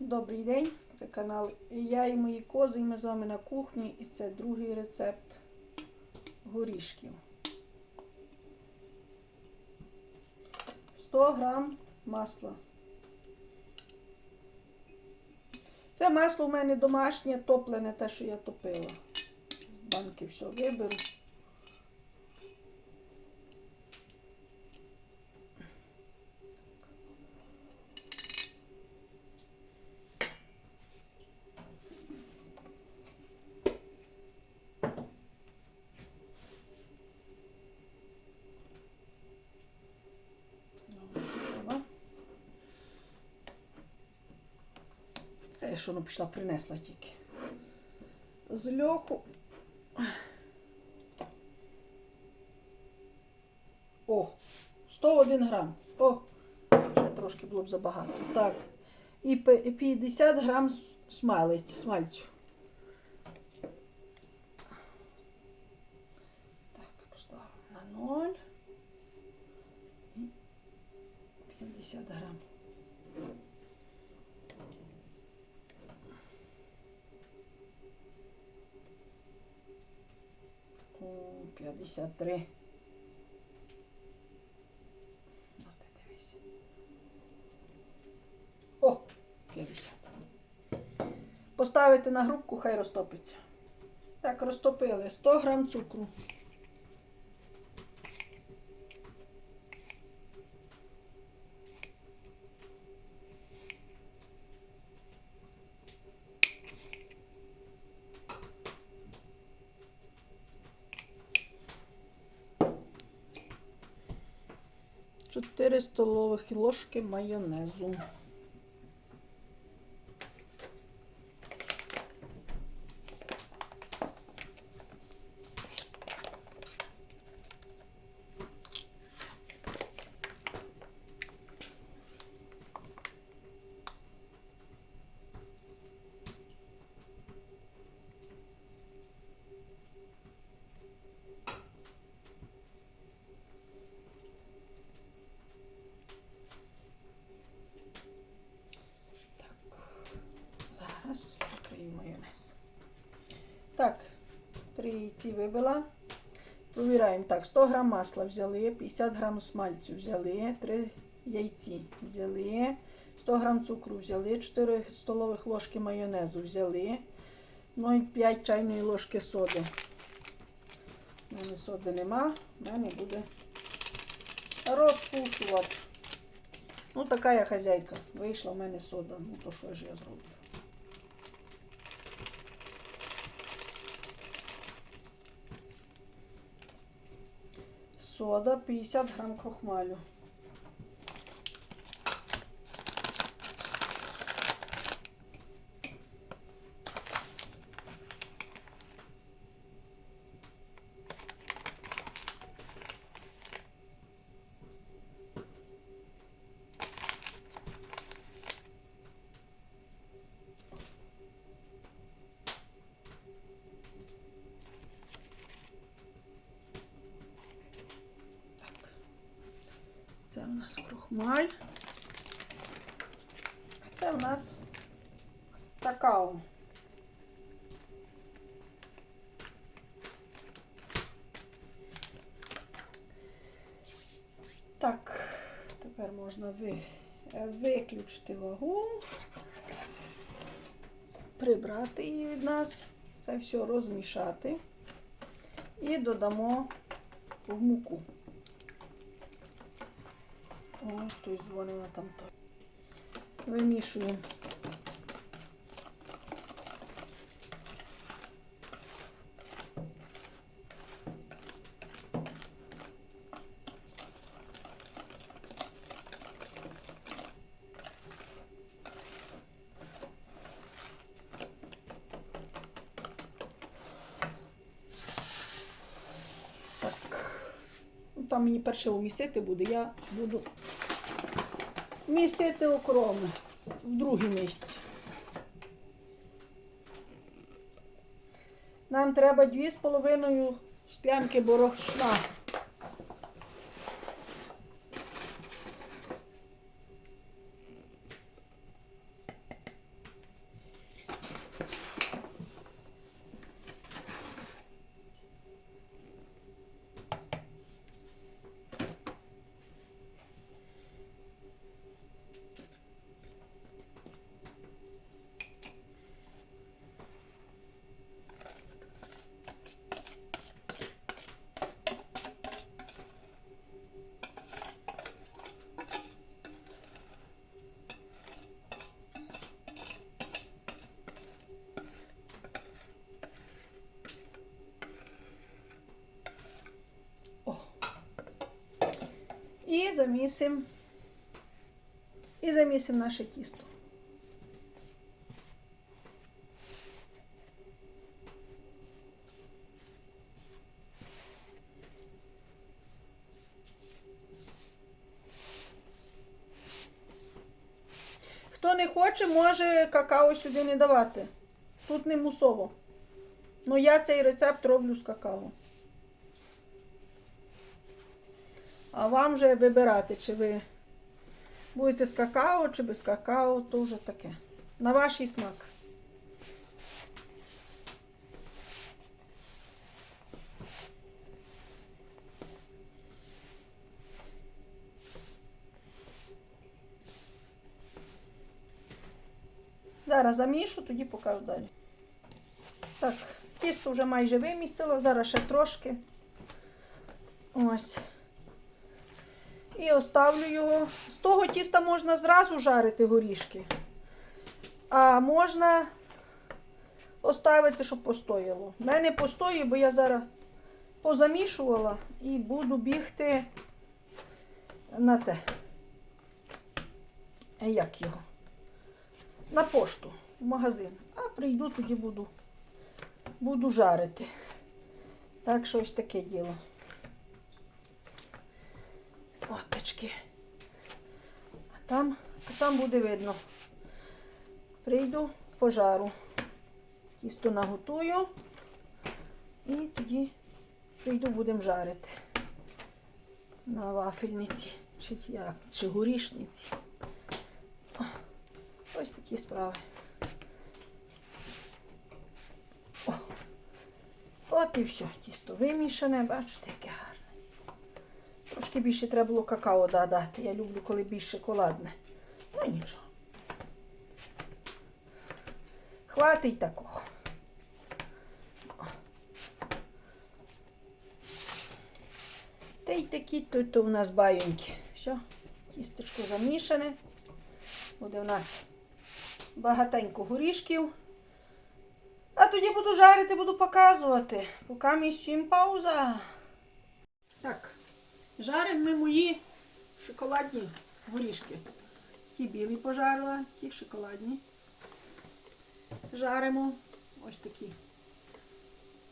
Добрий день, це канал Я і мої кози, і ми з вами на кухні, і це другий рецепт горішків. 100 грам масла. Це масло у мене домашнє, топлене, те, що я топила. З банки все виберу. Ну, що воно? Це я що воно пішла, принесла тільки. З льоху. О, 101 грам. О, вже трошки було б забагато. Так. І пе- 50 грам смалець, смальцю. Так, поставимо на 0. І 50 грам. О, 53. Ну, ти дивись. О, 50. Поставити на грубку, хай розтопиться. Так, розтопили 100 грам цукру. Чотири столових ложки майонезу. Зараз закрию майонез. Так, три вибила. Провіраємо. Так, 100 грам масла взяли, 50 грам смальцю взяли, 3 яйці взяли, 100 грам цукру взяли, 4 столових ложки майонезу взяли, ну і 5 чайної ложки соди. У мене соди нема, в мене буде розпушувач. Ну, така я хазяйка. Вийшла в мене сода. Ну, то що ж я зроблю? Сода 50 грам крохмалю. Це у нас крохмаль. А це у нас какао. Так, тепер можна ви, виключити вагу, прибрати її від нас, це все розмішати і додамо в муку. Ой, хтось дзвонив на там. Вимішуємо. Там мені перше умісити буде, я буду місити окром в друге місці. Нам треба 2,5 склянки борошна. Замісимо. І замісимо наше тісто. Хто не хоче, може какао сюди не давати. Тут не мусово. Ну я цей рецепт роблю з какао. А вам вже вибирати, чи ви будете з какао, чи без какао, то вже таке. На ваш смак. Зараз замішу, тоді покажу далі. Так, тісто вже майже вимісила, зараз ще трошки. Ось. І оставлю його. З того тіста можна зразу жарити горішки. А можна оставити, щоб постояло. В мене постоїть, бо я зараз позамішувала і буду бігти на те. Як його? На пошту, в магазин. А прийду, тоді буду, буду жарити. Так що ось таке діло. Отачки. А там, а там буде видно. Прийду, пожару. Тісто наготую. І тоді прийду, будемо жарити. На вафельниці. Чи як, чи горішниці. О, Ось такі справи. О, от і все. Тісто вимішане, бачите, яке гарне. Трошки більше треба було какао додати. Я люблю, коли більш шоколадне. Ну нічого. Хватить такого. Та й такі тут у нас баюньки. Все, тістечко замішане. Буде у нас багатенько горішків. А тоді буду жарити, буду показувати. Поки між чим пауза. Так, жаримо ми мої шоколадні горішки. Ті білі пожарила, ті шоколадні. Жаримо ось такі.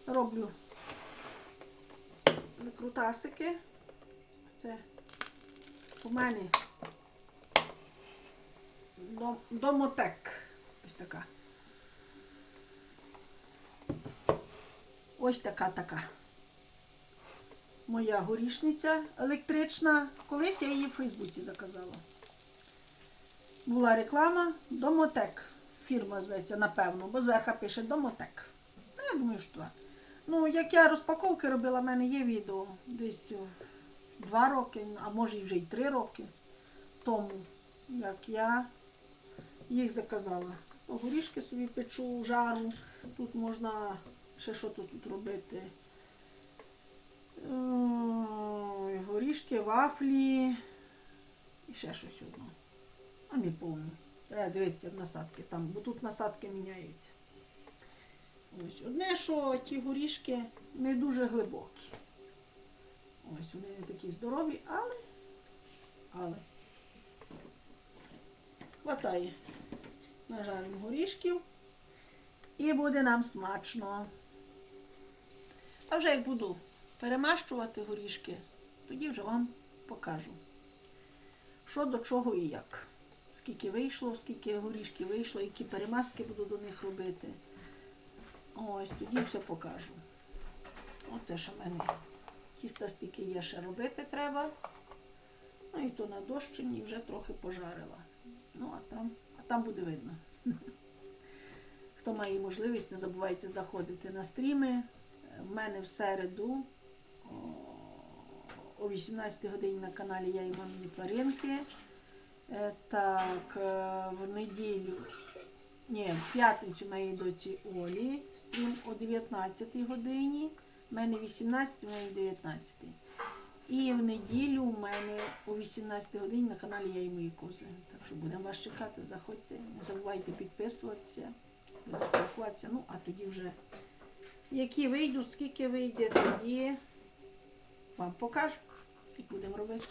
Роблю викрутасики. Це у мене домотек. Ось така. Ось така така. Моя горішниця електрична. Колись я її в Фейсбуці заказала. Була реклама Домотек. Фірма зветься, напевно, бо зверху пише Домотек. Ну, я думаю, що так. Ну, як я розпаковки робила, в мене є відео десь о, два роки, а може вже й три роки тому, як я їх заказала. Горішки собі печу, жару. Тут можна ще що тут робити. Горішки, вафлі і ще щось одно. А не повно. Треба дивитися в насадки там, бо тут насадки міняються. Ось. Одне, що ті горішки не дуже глибокі. Ось вони не такі здорові, але, але хватає. Нажаримо горішків і буде нам смачно. А вже як буду перемащувати горішки, тоді вже вам покажу, що до чого і як. Скільки вийшло, скільки горішків вийшло, які перемастки буду до них робити. Ось тоді все покажу. Оце що в мене тіста стільки є, ще робити треба. Ну і то на дощині вже трохи пожарила. Ну, а там, а там буде видно. Хто має можливість, не забувайте заходити на стріми. У мене в середу о 18 годині на каналі Я і мамині тваринки. Е, Так, е, в неділю, ні, в п'ятницю моїй доці Олі, стрім о 19 годині. У мене 18, у мене 19. І в неділю у мене о 18 годині на каналі Я і мої кози. Так що будемо вас чекати, заходьте, не забувайте підписуватися, спілкуватися. Ну, а тоді вже які вийдуть, скільки вийде, тоді вам покажу і будемо робити.